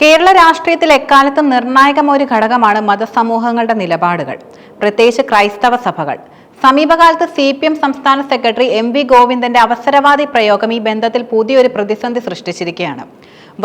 കേരള രാഷ്ട്രീയത്തിൽ എക്കാലത്തും നിർണായകം ഒരു ഘടകമാണ് മതസമൂഹങ്ങളുടെ നിലപാടുകൾ പ്രത്യേകിച്ച് ക്രൈസ്തവ സഭകൾ. സമീപകാലത്ത് സി പി എം സംസ്ഥാന സെക്രട്ടറി എം വി ഗോവിന്ദന്റെ അവസരവാദി പ്രയോഗം ഈ ബന്ധത്തിൽ പുതിയൊരു പ്രതിസന്ധി സൃഷ്ടിച്ചിരിക്കുകയാണ്.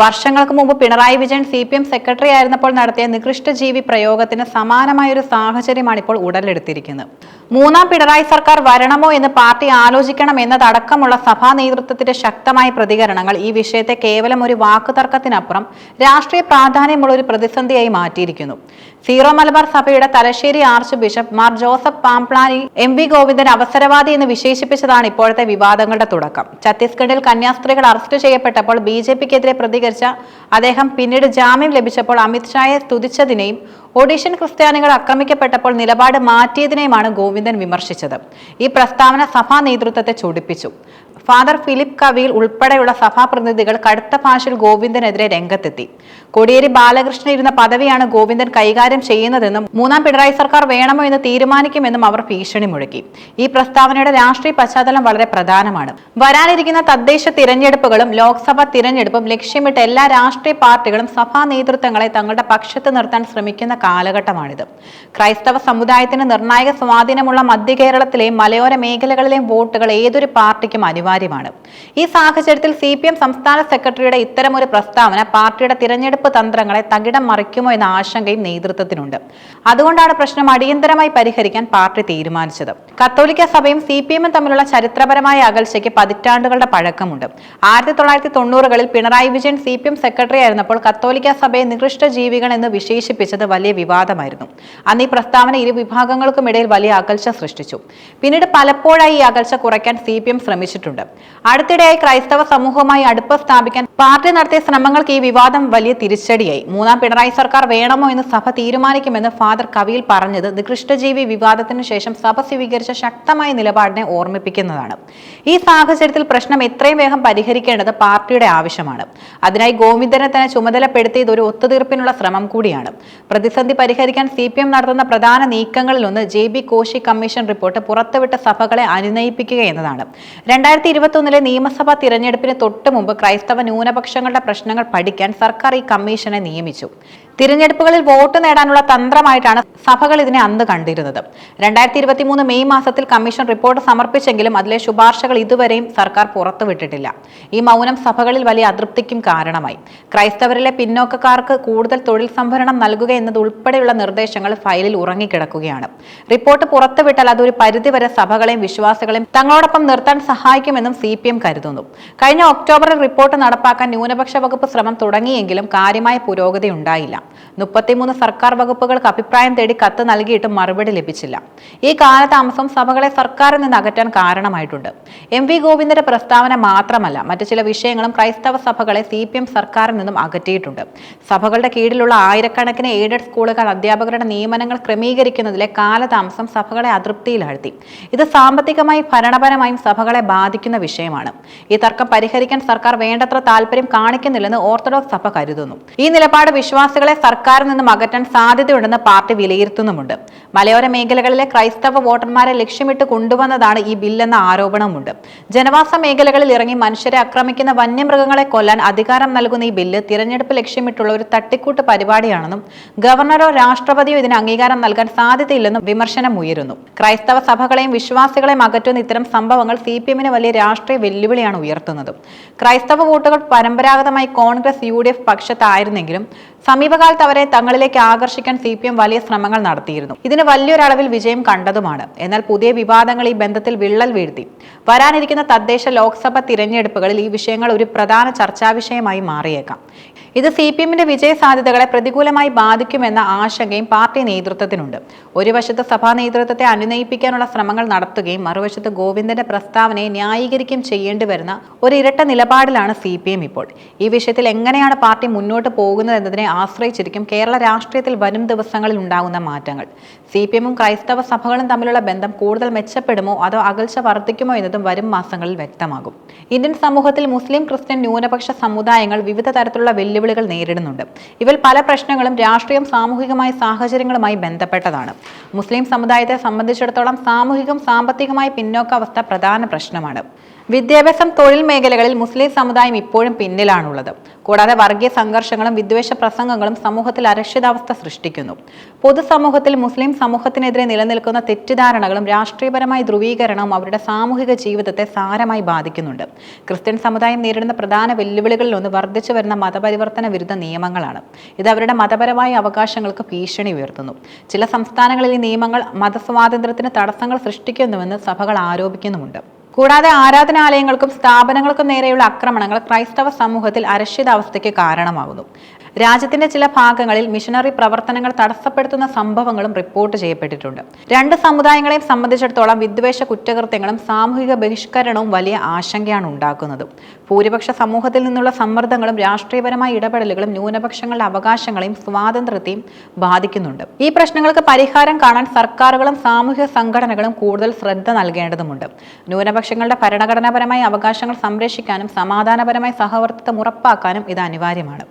വർഷങ്ങൾക്ക് മുമ്പ് Pinarayi Vijayan C P M secretary ആയിരുന്നപ്പോൾ നടത്തിയ നികൃഷ്ട ജീവി പ്രയോഗത്തിന് സമാനമായ ഒരു സാഹചര്യമാണ് ഇപ്പോൾ ഉടലെടുത്തിരിക്കുന്നത്. മൂന്നാം പിണറായി സർക്കാർ വരണമോ എന്ന് പാർട്ടി ആലോചിക്കണം എന്നതടക്കമുള്ള സഭാ നേതൃത്വത്തിന്റെ ശക്തമായ പ്രതികരണങ്ങൾ ഈ വിഷയത്തെ കേവലം ഒരു വാക്കുതർക്കത്തിനപ്പുറം രാഷ്ട്രീയ പ്രാധാന്യമുള്ള ഒരു പ്രതിസന്ധിയായി മാറ്റിയിരിക്കുന്നു. സീറോ മലബാർ സഭയുടെ Thalassery archbishop Mar Joseph Pamplany M V Govindan അവസരവാദി എന്ന് വിശേഷിപ്പിച്ചതാണ് ഇപ്പോഴത്തെ വിവാദങ്ങളുടെ തുടക്കം. ഛത്തീസ്ഗഡിൽ കന്യാസ്ത്രീകൾ അറസ്റ്റ് ചെയ്യപ്പെട്ടപ്പോൾ ബി ജെ പിക്കെതിരെ പ്രതികരിച്ച അദ്ദേഹം പിന്നീട് ജാമ്യം ലഭിച്ചപ്പോൾ അമിത്ഷായെ സ്തുതിച്ചതിനെയും ഒഡീഷ്യൻ ക്രിസ്ത്യാനികൾ ആക്രമിക്കപ്പെട്ടപ്പോൾ നിലപാട് മാറ്റിയതിനെയുമാണ് ഗോവിന്ദൻ വിമർശിച്ചത്. ഈ പ്രസ്താവന സഭാ നേതൃത്വത്തെ ചൊടിപ്പിച്ചു. ഫാദർ ഫിലിപ്പ് കവിയിൽ ഉൾപ്പെടെയുള്ള സഭാപ്രതിനിധികൾ കടുത്ത ഭാഷയിൽ ഗോവിന്ദനെതിരെ രംഗത്തെത്തി. കോടിയേരി ബാലകൃഷ്ണൻ ഇരുന്ന പദവിയാണ് ഗോവിന്ദൻ കൈകാര്യം ചെയ്യുന്നതെന്നും മൂന്നാം പിണറായി സർക്കാർ വേണമോ എന്ന് തീരുമാനിക്കുമെന്നും അവർ ഭീഷണി മുഴക്കി. ഈ പ്രസ്താവനയുടെ രാഷ്ട്രീയ പശ്ചാത്തലം വളരെ പ്രധാനമാണ്. വരാനിരിക്കുന്ന തദ്ദേശ തിരഞ്ഞെടുപ്പുകളും ലോക്സഭാ തിരഞ്ഞെടുപ്പും ലക്ഷ്യമിട്ട് എല്ലാ രാഷ്ട്രീയ പാർട്ടികളും സഭാ നേതൃത്വങ്ങളെ തങ്ങളുടെ പക്ഷത്ത് നിർത്താൻ ശ്രമിക്കുന്ന കാലഘട്ടമാണിത്. ക്രൈസ്തവ സമുദായത്തിന് നിർണായക സ്വാധീനമുള്ള മധ്യ കേരളത്തിലെയും മലയോര മേഖലകളിലെയും വോട്ടുകൾ ഏതൊരു പാർട്ടിക്കും അനിവാര്യമാണ് ഈ സാഹചര്യത്തിൽ സി പി എം സംസ്ഥാന സെക്രട്ടറിയുടെ ഇത്തരമൊരു പ്രസ്താവന പാർട്ടിയുടെ തിരഞ്ഞെടുപ്പ് തന്ത്രങ്ങളെ തകിടം മറിക്കുമോ എന്ന ആശങ്കയും നേതൃത്വത്തിനുണ്ട്. അതുകൊണ്ടാണ് പ്രശ്നം അടിയന്തരമായി പരിഹരിക്കാൻ പാർട്ടി തീരുമാനിച്ചത്. കത്തോലിക്ക സഭയും സി പി എമ്മും തമ്മിലുള്ള ചരിത്രപരമായ അകൽച്ചയ്ക്ക് പതിറ്റാണ്ടുകളുടെ പഴക്കമുണ്ട്. ആയിരത്തി തൊള്ളായിരത്തി തൊണ്ണൂറുകളിൽ Pinarayi Vijayan C P M secretary ആയിരുന്നപ്പോൾ കത്തോലിക്ക സഭയെ നികൃഷ്ട ജീവികൾ എന്ന് വിശേഷിപ്പിച്ചത് വലിയ വിവാദമായിരുന്നു. അന്ന് ഈ പ്രസ്താവന ഇരു വിഭാഗങ്ങൾക്കും ഇടയിൽ വലിയ അകൽച്ച സൃഷ്ടിച്ചു. പിന്നീട് പലപ്പോഴായി ഈ അകൽച്ച കുറയ്ക്കാൻ സി പി എം ശ്രമിച്ചിട്ടുണ്ട്. അടുത്തിടെയായി ക്രൈസ്തവ സമൂഹവുമായി അടുപ്പം സ്ഥാപിക്കാൻ പാർട്ടി നടത്തിയ ശ്രമങ്ങൾക്ക് ഈ വിവാദം വലിയ തിരിച്ചടിയായി. മൂന്നാം പിണറായി സർക്കാർ വേണമോ എന്ന് സഭ തീരുമാനിക്കുമെന്ന് ഫാദർ കവിയിൽ പറഞ്ഞത് നികൃഷ്ടജീവി വിവാദത്തിന് ശേഷം സഭ സ്വീകരിച്ച ശക്തമായ നിലപാടിനെ ഓർമ്മിപ്പിക്കുന്നതാണ്. ഈ സാഹചര്യത്തിൽ പ്രശ്നം എത്രയും വേഗം പരിഹരിക്കേണ്ടത് പാർട്ടിയുടെ ആവശ്യമാണ്. അതിനായി ഗോവിന്ദനെ തന്നെ ചുമതലപ്പെടുത്തിയത് ഒരു ഒത്തുതീർപ്പിനുള്ള ശ്രമം കൂടിയാണ്. പ്രതിസന്ധി പരിഹരിക്കാൻ സി പി എം നടത്തുന്ന പ്രധാന നീക്കങ്ങളിലൊന്ന് J B Koshy commission report പുറത്തുവിട്ട സഭകളെ അനുനയിപ്പിക്കുക എന്നതാണ്. രണ്ടായിരത്തി ഇരുപത്തൊന്നിലെ നിയമസഭാ തിരഞ്ഞെടുപ്പിന് തൊട്ട് മുമ്പ് ക്രൈസ്തവ ന്യൂനപക്ഷങ്ങളുടെ പ്രശ്നങ്ങൾ പഠിക്കാൻ സർക്കാർ ഈ കമ്മീഷനെ നിയമിച്ചു. തിരഞ്ഞെടുപ്പുകളിൽ വോട്ട് നേടാനുള്ള തന്ത്രമായിട്ടാണ് സഭകൾ ഇതിനെ അന്ന് കണ്ടിരുന്നത്. രണ്ടായിരത്തി ഇരുപത്തി മൂന്ന് മെയ് മാസത്തിൽ കമ്മീഷൻ റിപ്പോർട്ട് സമർപ്പിച്ചെങ്കിലും അതിലെ ശുപാർശകൾ ഇതുവരെയും സർക്കാർ പുറത്തുവിട്ടിട്ടില്ല. ഈ മൗനം സഭകളിൽ വലിയ അതൃപ്തിക്കും കാരണമായി. ക്രൈസ്തവരിലെ പിന്നോക്കക്കാർക്ക് കൂടുതൽ തൊഴിൽ സംഭരണം നൽകുക എന്നത് ഉൾപ്പെടെയുള്ള നിർദ്ദേശങ്ങൾ ഫയലിൽ ഉറങ്ങിക്കിടക്കുകയാണ്. റിപ്പോർട്ട് പുറത്തുവിട്ടാൽ അതൊരു പരിധിവരെ സഭകളെയും വിശ്വാസികളെയും തങ്ങളോടൊപ്പം നിർത്താൻ സഹായിക്കുമെന്നും സി പി എം കരുതുന്നു. കഴിഞ്ഞ ഒക്ടോബറിൽ റിപ്പോർട്ട് നടപ്പാക്കാൻ ന്യൂനപക്ഷ വകുപ്പ് ശ്രമം തുടങ്ങിയെങ്കിലും കാര്യമായ പുരോഗതി ഉണ്ടായില്ല. മുപ്പത്തിമൂന്ന് സർക്കാർ വകുപ്പുകൾക്ക് അഭിപ്രായം തേടി കത്ത് നൽകിയിട്ടും മറുപടി ലഭിച്ചില്ല. ഈ കാലതാമസം സഭകളെ സർക്കാരിൽ നിന്ന് അകറ്റാൻ കാരണമായിട്ടുണ്ട്. എം വി ഗോവിന്ദന്റെ പ്രസ്താവന മാത്രമല്ല മറ്റു ചില വിഷയങ്ങളും ക്രൈസ്തവ സഭകളെ സി പി എം സർക്കാരിൽ നിന്നും അകറ്റിയിട്ടുണ്ട്. സഭകളുടെ കീഴിലുള്ള ആയിരക്കണക്കിന് എയ്ഡഡ് സ്കൂളുകൾ അധ്യാപകരുടെ നിയമനങ്ങൾ ക്രമീകരിക്കുന്നതിലെ കാലതാമസം സഭകളെ അതൃപ്തിയിലാഴ്ത്തി. ഇത് സാമ്പത്തികമായി ഭരണപരമായും സഭകളെ ബാധിക്കുന്ന വിഷയമാണ്. ഈ തർക്കം പരിഹരിക്കാൻ സർക്കാർ വേണ്ടത്ര താല്പര്യം കാണിക്കുന്നില്ലെന്ന് ഓർത്തഡോക്സ് സഭ കരുതുന്നു. ഈ നിലപാട് വിശ്വാസികളെ സർക്കാരിൽ നിന്നും അകറ്റാൻ സാധ്യതയുണ്ടെന്ന് പാർട്ടി വിലയിരുത്തുന്നുമുണ്ട്. മലയോര മേഖലകളിലെ ക്രൈസ്തവ വോട്ടർമാരെ ലക്ഷ്യമിട്ട് കൊണ്ടുവന്നതാണ് ഈ ബില്ലെന്ന ആരോപണവുമുണ്ട് ജനവാസ മേഖലകളിൽ ഇറങ്ങി മനുഷ്യരെ ആക്രമിക്കുന്ന വന്യമൃഗങ്ങളെ കൊല്ലാൻ അധികാരം നൽകുന്ന ഈ ബില്ല് തിരഞ്ഞെടുപ്പ് ലക്ഷ്യമിട്ടുള്ള ഒരു തട്ടിക്കൂട്ട് പരിപാടിയാണെന്നും ഗവർണറോ രാഷ്ട്രപതിയോ ഇതിന് അംഗീകാരം നൽകാൻ സാധ്യതയില്ലെന്നും വിമർശനം ഉയരുന്നു. ക്രൈസ്തവ സഭകളെയും വിശ്വാസികളെയും അകറ്റുന്ന ഇത്തരം സംഭവങ്ങൾ സി പി എമ്മിന് വലിയ രാഷ്ട്രീയ വെല്ലുവിളിയാണ് ഉയർത്തുന്നത്. ക്രൈസ്തവ വോട്ടുകൾ പരമ്പരാഗതമായി കോൺഗ്രസ് യു ഡി എഫ് പക്ഷത്തായിരുന്നെങ്കിലും സമീപകാലത്ത് അവരെ തങ്ങളിലേക്ക് ആകർഷിക്കാൻ സി പി എം വലിയ ശ്രമങ്ങൾ നടത്തിയിരുന്നു. ഇതിന് വലിയൊരളവിൽ വിജയം കണ്ടതുമാണ്. എന്നാൽ പുതിയ വിവാദങ്ങൾ ഈ ബന്ധത്തിൽ വിള്ളൽ വീഴ്ത്തി. വരാനിരിക്കുന്ന തദ്ദേശ ലോക്സഭ തിരഞ്ഞെടുപ്പുകളിൽ ഈ വിഷയങ്ങൾ ഒരു പ്രധാന ചർച്ചാ വിഷയമായി മാറിയേക്കാം. ഇത് സി പി എമ്മിന്റെ വിജയ സാധ്യതകളെ പ്രതികൂലമായി ബാധിക്കുമെന്ന ആശങ്കയും പാർട്ടി നേതൃത്വത്തിനുണ്ട്. ഒരു വശത്ത് സഭാ നേതൃത്വത്തെ അനുനയിപ്പിക്കാനുള്ള ശ്രമങ്ങൾ നടത്തുകയും മറുവശത്ത് ഗോവിന്ദന്റെ പ്രസ്താവനയെ ന്യായീകരിക്കുകയും ചെയ്യേണ്ടി വരുന്ന ഒരു ഇരട്ട നിലപാടിലാണ് സി ഇപ്പോൾ. ഈ വിഷയത്തിൽ എങ്ങനെയാണ് പാർട്ടി മുന്നോട്ട് പോകുന്നത് എന്നതിനെ ആശ്രയിച്ചിരിക്കും കേരള രാഷ്ട്രീയത്തിൽ വരും ദിവസങ്ങളിൽ ഉണ്ടാകുന്ന മാറ്റങ്ങൾ. സി പി എമ്മും ക്രൈസ്തവ സഭകളും തമ്മിലുള്ള ബന്ധം കൂടുതൽ മെച്ചപ്പെടുമോ അതോ അകൽച്ച വർദ്ധിക്കുമോ എന്നതും വരും മാസങ്ങളിൽ വ്യക്തമാകും. ഇന്ത്യൻ സമൂഹത്തിൽ മുസ്ലിം ക്രിസ്ത്യൻ ന്യൂനപക്ഷ സമുദായങ്ങൾ വിവിധ തരത്തിലുള്ള വെല്ലുവിളികൾ നേരിടുന്നുണ്ട്. ഇവയിൽ പല പ്രശ്നങ്ങളും രാഷ്ട്രീയം സാമൂഹികമായ സാഹചര്യങ്ങളുമായി ബന്ധപ്പെട്ടതാണ്. മുസ്ലിം സമുദായത്തെ സംബന്ധിച്ചിടത്തോളം സാമൂഹികം സാമ്പത്തികമായ പിന്നോക്കാവസ്ഥ പ്രധാന പ്രശ്നമാണ്. വിദ്യാഭ്യാസം തൊഴിൽ മേഖലകളിൽ മുസ്ലിം സമുദായം ഇപ്പോഴും പിന്നിലാണുള്ളത്. കൂടാതെ വർഗീയ സംഘർഷങ്ങളും വിദ്വേഷ പ്രസംഗങ്ങളും സമൂഹത്തിൽ അരക്ഷിതാവസ്ഥ സൃഷ്ടിക്കുന്നു. പൊതുസമൂഹത്തിൽ മുസ്ലിം സമൂഹത്തിനെതിരെ നിലനിൽക്കുന്ന തെറ്റിദ്ധാരണകളും രാഷ്ട്രീയപരമായ ധ്രുവീകരണവും അവരുടെ സാമൂഹിക ജീവിതത്തെ സാരമായി ബാധിക്കുന്നുണ്ട്. ക്രിസ്ത്യൻ സമുദായം നേരിടുന്ന പ്രധാന വെല്ലുവിളികളിൽ ഒന്ന് വർദ്ധിച്ചു വരുന്ന മതപരിവർത്തന വിരുദ്ധ നിയമങ്ങളാണ്. ഇത് അവരുടെ മതപരമായ അവകാശങ്ങൾക്ക് ഭീഷണി ഉയർത്തുന്നു. ചില സംസ്ഥാനങ്ങളിൽ ഈ നിയമങ്ങൾ മതസ്വാതന്ത്ര്യത്തിന് തടസ്സങ്ങൾ സൃഷ്ടിക്കുന്നുവെന്ന് സഭകൾ ആരോപിക്കുന്നുമുണ്ട്. കൂടാതെ ആരാധനാലയങ്ങൾക്കും സ്ഥാപനങ്ങൾക്കും നേരെയുള്ള ആക്രമണങ്ങൾ ക്രൈസ്തവ സമൂഹത്തിൽ അരക്ഷിതാവസ്ഥയ്ക്ക് കാരണമാകുന്നു രാജ്യത്തിന്റെ ചില ഭാഗങ്ങളിൽ മിഷനറി പ്രവർത്തനങ്ങൾ തടസ്സപ്പെടുത്തുന്ന സംഭവങ്ങളും റിപ്പോർട്ട് ചെയ്യപ്പെട്ടിട്ടുണ്ട്. രണ്ട് സമുദായങ്ങളെയും സംബന്ധിച്ചിടത്തോളം വിദ്വേഷ കുറ്റകൃത്യങ്ങളും സാമൂഹിക ബഹിഷ്കരണവും വലിയ ആശങ്കയാണ് ഉണ്ടാക്കുന്നത്. ഭൂരിപക്ഷ സമൂഹത്തിൽ നിന്നുള്ള സമ്മർദ്ദങ്ങളും രാഷ്ട്രീയപരമായ ഇടപെടലുകളും ന്യൂനപക്ഷങ്ങളുടെ അവകാശങ്ങളെയും സ്വാതന്ത്ര്യത്തെയും ബാധിക്കുന്നുണ്ട്. ഈ പ്രശ്നങ്ങൾക്ക് പരിഹാരം കാണാൻ സർക്കാരുകളും സാമൂഹിക സംഘടനകളും കൂടുതൽ ശ്രദ്ധ നൽകേണ്ടതുണ്ട് ന്യൂനപക്ഷങ്ങളുടെ ഭരണഘടനാപരമായ അവകാശങ്ങൾ സംരക്ഷിക്കാനും സമാധാനപരമായ സഹവർത്തിത്വം ഉറപ്പാക്കാനും ഇത് അനിവാര്യമാണ്.